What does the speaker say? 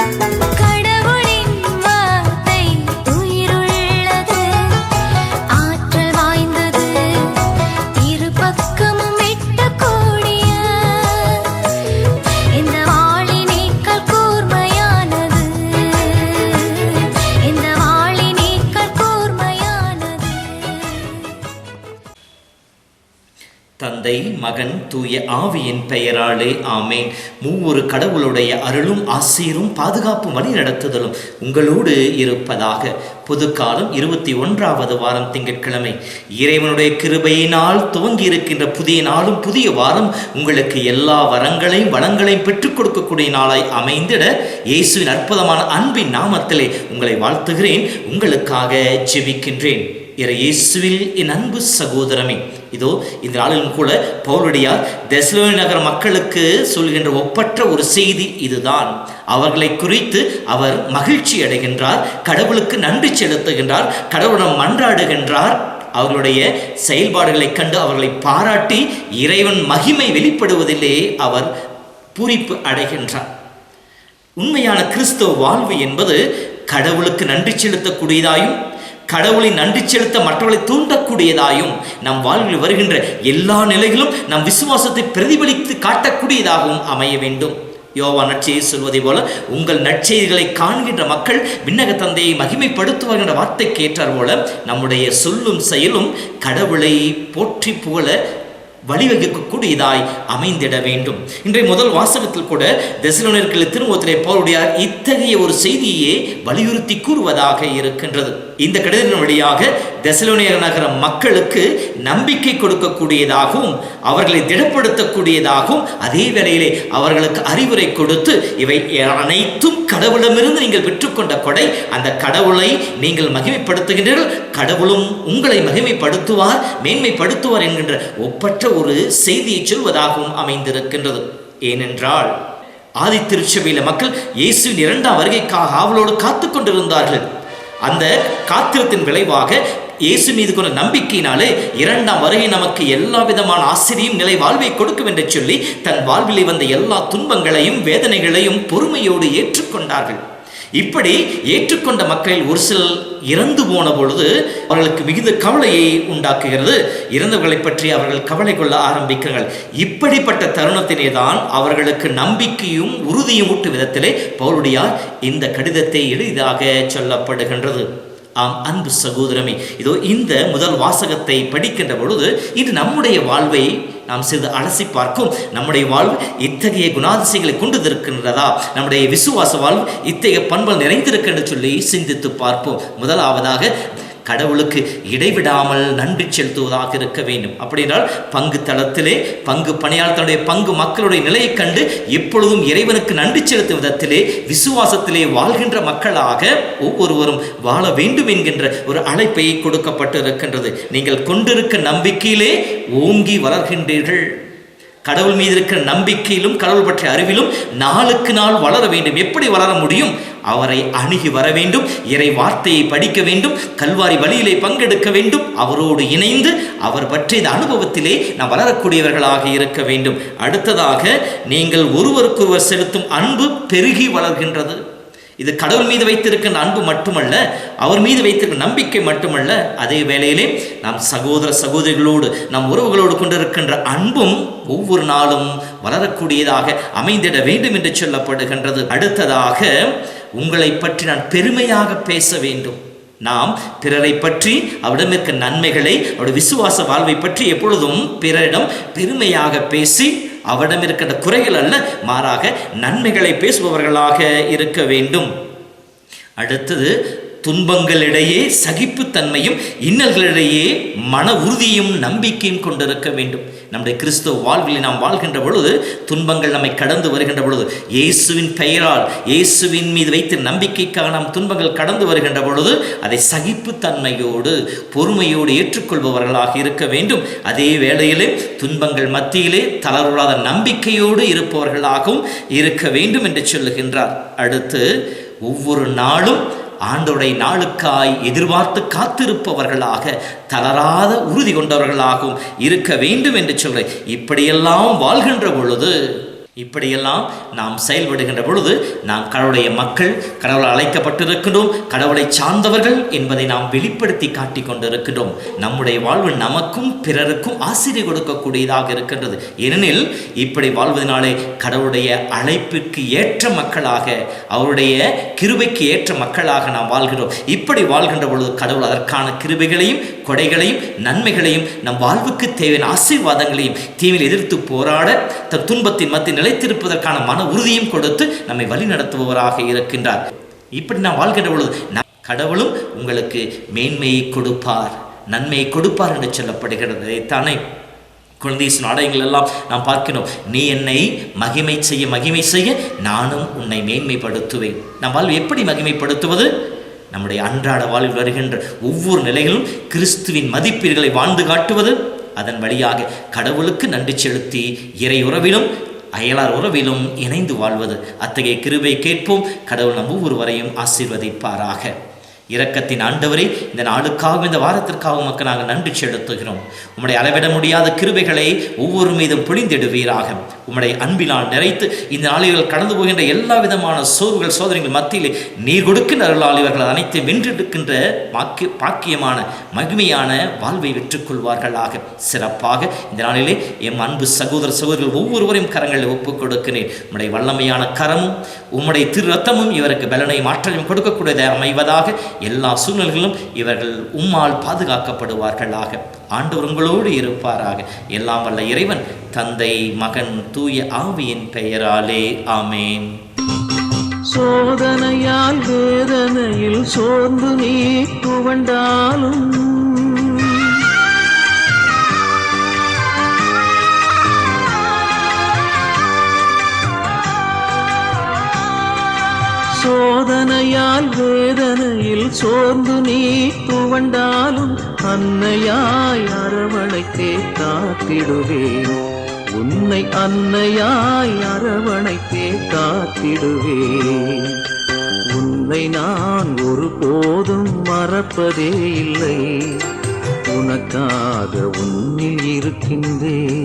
Kar தந்தை மகன் தூய ஆவியின் பெயராலே ஆமேன். மூவொரு கடவுளுடைய அருளும் ஆசீரும் பாதுகாப்பும் வழி நடத்துதலும் உங்களோடு இருப்பதாக. புதுக்காலம் இருபத்தி ஒன்றாவது வாரம் திங்கட்கிழமை. இறைவனுடைய கிருபையினால் துவங்கி இருக்கின்ற புதிய நாளும் புதிய வாரம் உங்களுக்கு எல்லா வரங்களையும் வளங்களையும் பெற்றுக் கொடுக்கக்கூடிய நாளாய் அமைந்திட இயேசுவின் அற்புதமான அன்பின் நாமத்திலே உங்களை வாழ்த்துகிறேன். உங்களுக்காக ஜெபிக்கின்றேன். இறை இயேசுவில் என் அன்பு சகோதரமே. இதோ இந்த நாளிலும் கூட பவுலடியார் தெசலோனி நகர மக்களுக்கு சொல்கின்ற ஒப்பற்ற ஒரு செய்தி இதுதான். அவர்களை குறித்து அவர் மகிழ்ச்சி அடைகின்றார் கடவுளுக்கு நன்றி செலுத்துகின்றார் கடவுளிடம் மன்றாடுகின்றார். அவர்களுடைய செயல்பாடுகளை கண்டு அவர்களை பாராட்டி இறைவன் மகிமை வெளிப்படுவதிலே அவர் பூரிப்பு அடைகின்றார். உண்மையான கிறிஸ்தவ வாழ்வு என்பது கடவுளுக்கு நன்றி செலுத்தக்கூடியதாயும் கடவுளை நன்றி செலுத்த மற்றவர்களை தூண்டக்கூடியதாயும் நம் வாழ்வில் வருகின்ற எல்லா நிலைகளும் நம் விசுவாசத்தை பிரதிபலித்து காட்டக்கூடியதாகவும் அமைய வேண்டும். யோவா நற்செய்தி சொல்வதை போல உங்கள் நற்செய்திகளை காண்கின்ற மக்கள் விண்ணக தந்தையை மகிமைப்படுத்துவார்கின்ற வார்த்தைக்கு ஏற்றார் போல நம்முடைய சொல்லும் செயலும் கடவுளை போற்றி புகழ வழிவகுக்கக்கூடியதாய் அமைந்திட வேண்டும். இன்றைய முதல் வாசகத்தில் கூட தசிலோனர்களை திருமுகத்திலே பவுலுடையார் இத்தகைய ஒரு செய்தியே வலியுறுத்தி கூறுவதாக இருக்கின்றது. இந்த கடிதத்தின் வழியாக தெசலோனியர் நகர மக்களுக்கு நம்பிக்கை கொடுக்கக்கூடியதாகவும் அவர்களை திடப்படுத்தக்கூடியதாகவும் அதே வேளையிலே அவர்களுக்கு அறிவுரை கொடுத்து இவை அனைத்தும் கடவுளமிருந்து நீங்கள் பெற்றுக்கொண்ட கொடை. அந்த கடவுளை நீங்கள் மகிமைப்படுத்துகின்றீர்கள். கடவுளும் உங்களை மகிமைப்படுத்துவார் மேன்மைப்படுத்துவார் என்கின்ற ஒப்பற்ற ஒரு செய்தியை சொல்வதாகவும் அமைந்திருக்கின்றது. ஏனென்றால் ஆதி திருச்சபையில் மக்கள் இயேசுவின் இரண்டாம் வருகைக்காக ஆவலோடு காத்து கொண்டிருந்தார்கள் அந்த காத்திரத்தின் விளைவாக இயேசு மீது கொண்ட நம்பிக்கையினாலே இரண்டாம் வருகை நமக்கு எல்லா விதமான ஆசிரியும் நிலை வாழ்வை கொடுக்கும் என்று சொல்லி தன் வாழ்விலே வந்த எல்லா துன்பங்களையும் வேதனைகளையும் பொறுமையோடு ஏற்றுக்கொண்டார்கள். இப்படி ஏற்றுக்கொண்ட மக்களில் ஒரு சில இறந்து போன பொழுது அவர்களுக்கு மிகுந்த கவலையை உண்டாக்குகிறது. இறந்தவர்களை பற்றி அவர்கள் கவலை கொள்ள ஆரம்பிக்கிறார்கள். இப்படிப்பட்ட தருணத்திலே தான் அவர்களுக்கு நம்பிக்கையும் உறுதியும் ஊட்டு விதத்திலே பவுலுடையார் இந்த கடிதத்தை எளிதாக சொல்லப்படுகின்றது. ஆம் அன்பு சகோதரமே. இதோ இந்த முதல் வாசகத்தை படிக்கின்ற பொழுது இது நம்முடைய வாழ்வை நாம் சிறிது அலசி பார்க்கும். நம்முடைய வாழ்வு இத்தகைய குணாதிசயங்களை கொண்டு இருக்கின்றதா நம்முடைய விசுவாச வாழ்வு இத்தகைய பண்புகள் நிறைந்திருக்கின்ற சொல்லி சிந்தித்து பார்ப்போம். முதலாவதாக கடவுளுக்கு இடைவிடாமல் நன்றி செலுத்துவதாக இருக்க வேண்டும். அப்படின்றால் பங்கு தளத்திலே பங்கு பணியாளர்களுடைய பங்கு மக்களுடைய நிலையை கண்டு எப்பொழுதும் இறைவனுக்கு நன்றி செலுத்தும் விதத்திலே விசுவாசத்திலே வாழ்கின்ற மக்களாக ஒவ்வொருவரும் வாழ வேண்டும் என்கின்ற ஒரு அழைப்பை கொடுக்கப்பட்டு இருக்கின்றது நீங்கள் கொண்டிருக்க நம்பிக்கையிலே ஓங்கி வளர்கின்றீர்கள். கடவுள் மீது இருக்கிற நம்பிக்கையிலும் கடவுள் பற்றிய அறிவிலும் நாளுக்கு நாள் வளர வேண்டும். எப்படி வளர முடியும்? அவரை அணுகி வர வேண்டும் இறை வார்த்தையை படிக்க வேண்டும் கல்வாரி வழியிலே பங்கெடுக்க வேண்டும் அவரோடு இணைந்து அவர் பற்றிய அனுபவத்திலே நாம் வளரக்கூடியவர்களாக இருக்க வேண்டும். அடுத்ததாக நீங்கள் ஒருவருக்கொருவர் செலுத்தும் அன்பு பெருகி வளர்கின்றது. இது கடவுள் மீது வைத்திருக்கின்ற அன்பு மட்டுமல்ல அவர் மீது வைத்திருக்கிற நம்பிக்கை மட்டுமல்ல அதே வேளையிலே நாம் சகோதர சகோதரிகளோடு நம் உறவுகளோடு கொண்டிருக்கின்ற அன்பும் ஒவ்வொரு நாளும் வளரக்கூடியதாக அமைந்திட வேண்டும் என்று சொல்லப்படுகின்றது. அடுத்ததாக உங்களை பற்றி நான் பெருமையாக பேச வேண்டும். நாம் பிறரை பற்றி அவரிடம் இருக்க நன்மைகளை அவருடைய விசுவாச வாழ்வை பற்றி எப்பொழுதும் பிறரிடம் பெருமையாக பேசி அவரிடம் இருக்கிற குறைகள் அல்ல மாறாக நன்மைகளை பேசுபவர்களாக இருக்க வேண்டும். அடுத்தது துன்பங்களிடையே சகிப்புத்தன்மையும் இன்னல்களிடையே மன உறுதியும் நம்பிக்கையும் கொண்டிருக்க வேண்டும். நம்முடைய கிறிஸ்துவ வாழ்வில் நாம் வாழ்கின்ற பொழுது துன்பங்கள் நம்மை கடந்து வருகின்ற பொழுது இயேசுவின் பெயரால் இயேசுவின் மீது வைத்து நம்பிக்கைக்காக நாம் துன்பங்கள் கடந்து வருகின்ற பொழுது அதை சகிப்புத்தன்மையோடு பொறுமையோடு ஏற்றுக்கொள்பவர்களாக இருக்க வேண்டும். அதே வேளையிலே துன்பங்கள் மத்தியிலே தளர்வுறாத நம்பிக்கையோடு இருப்பவர்களாகவும் இருக்க வேண்டும் என்று சொல்லுகின்றார். அடுத்து ஒவ்வொரு நாளும் ஆண்டோடைய நாளுக்காய் எதிர்பார்த்து காத்திருப்பவர்களாக தளராத உறுதி கொண்டவர்களாகவும் இருக்க வேண்டும் என்று சொல்ல இப்படியெல்லாம் வாழ்கின்ற பொழுது இப்படியெல்லாம் நாம் செயல்படுகின்ற பொழுது நாம் கடவுளுடைய மக்கள் கடவுளால் அழைக்கப்பட்டிருக்கின்றோம் கடவுளை சார்ந்தவர்கள் என்பதை நாம் வெளிப்படுத்தி காட்டிக் கொண்டிருக்கின்றோம். நம்முடைய வாழ்வு நமக்கும் பிறருக்கும் ஆசிரியர் கொடுக்கக்கூடியதாக இருக்கின்றது. ஏனெனில் இப்படி வாழ்வதனாலே கடவுளுடைய அழைப்பிற்கு ஏற்ற மக்களாக அவருடைய கிருபைக்கு ஏற்ற மக்களாக நாம் வாழ்கிறோம் இப்படி வாழ்கின்ற பொழுது கடவுள் அதற்கான கிருபைகளையும் கொடைகளையும் நன்மைகளையும் நம் வாழ்வுக்கு தேவையான ஆசீர்வாதங்களையும் தீவில் எதிர்த்து போராட தன் துன்பத்தின் மத்தியில் நிலைத்திருப்பதற்கான மன உறுதியும் கொடுத்து நம்மை வழி நடத்துபவராக இருக்கின்றார். இப்படி நான் வாழ்கின்ற பொழுது கடவுளும் உங்களுக்கு மேன்மையை கொடுப்பார் நன்மையை கொடுப்பார் என்று சொல்லப்படுகிறது. இதைத்தானே குழந்தையின் நாடகங்கள் எல்லாம் நாம் பார்க்கணும் நீ என்னை மகிமை செய்ய மகிமை செய்ய நானும் உன்னை மேன்மைப்படுத்துவேன். நம் வாழ்வு எப்படி மகிமைப்படுத்துவது? நம்முடைய அன்றாட வாழ்வில் வருகின்ற ஒவ்வொரு நிலைகளும் கிறிஸ்துவின் மதிப்பீடுகளை வாழ்ந்து காட்டுவது. அதன் வழியாக கடவுளுக்கு நன்றி செலுத்தி இறை உறவிலும் அயலார் உறவிலும் இணைந்து வாழ்வது. அத்தகைய கிருபை கேட்போம். கடவுள் நம் ஒவ்வொருவரையும் ஆசீர்வதிப்பாராக. இரக்கத்தின் ஆண்டவரே இந்த நாளுக்காகவும் இந்த வாரத்திற்காகவும் மக்கள் நாங்கள் நன்றி செலுத்துகிறோம். உம்முடைய அளவிட முடியாத கிருபைகளை ஒவ்வொரு மீதும் பொழிந்திடுவீராக. உம்முடைய அன்பினால் நிறைத்து இந்த நாளில் கடந்து போகின்ற எல்லா விதமான சோர்வுகள் சோதனைகள் மத்தியில் நீர் கொடுக்கின்ற அருளால் இவர்கள் அனைத்தையும் வென்றெடுக்கின்ற பாக்கிய பாக்கியமான மகிமையான வாழ்வை வெற்றுக்கொள்வார்களாக சிறப்பாக இந்த நாளிலே எம் அன்பு சகோதர சகோதரர்கள் ஒவ்வொருவரையும் கரங்களில் ஒப்புக் கொடுக்கிறேன். உம்முடைய வல்லமையான கரமும் உம்முடைய திரு ரத்தமும் இவருக்கு பலனையும் ஆற்றலையும் கொடுக்கக்கூடியதை அமைவதாக எல்லா சூழல்களும் இவர்கள் உம்மால் பாதுகாக்கப்படுவார்களாக. ஆண்டவர் உங்களோடு இருப்பாராக. எல்லாம் வல்ல இறைவன் தந்தை மகன் தூய ஆவியின் பெயராலே. ஆமேன். சோதனையால் வேதனையில் சோர்ந்து நீ துவண்டாலும் சோதனையால் வேதனையில் சோர்ந்து நீ துவண்டாலும் அன்னையாய் அரவணைத்தே காத்திடுவேன் உன்னை அன்னையாய் அரவணைத்தே காத்திடுவேன் உன்னை நான் ஒருபோதும் மறப்பதே இல்லை. உனக்காக உன்னில் இருக்கின்றேன்.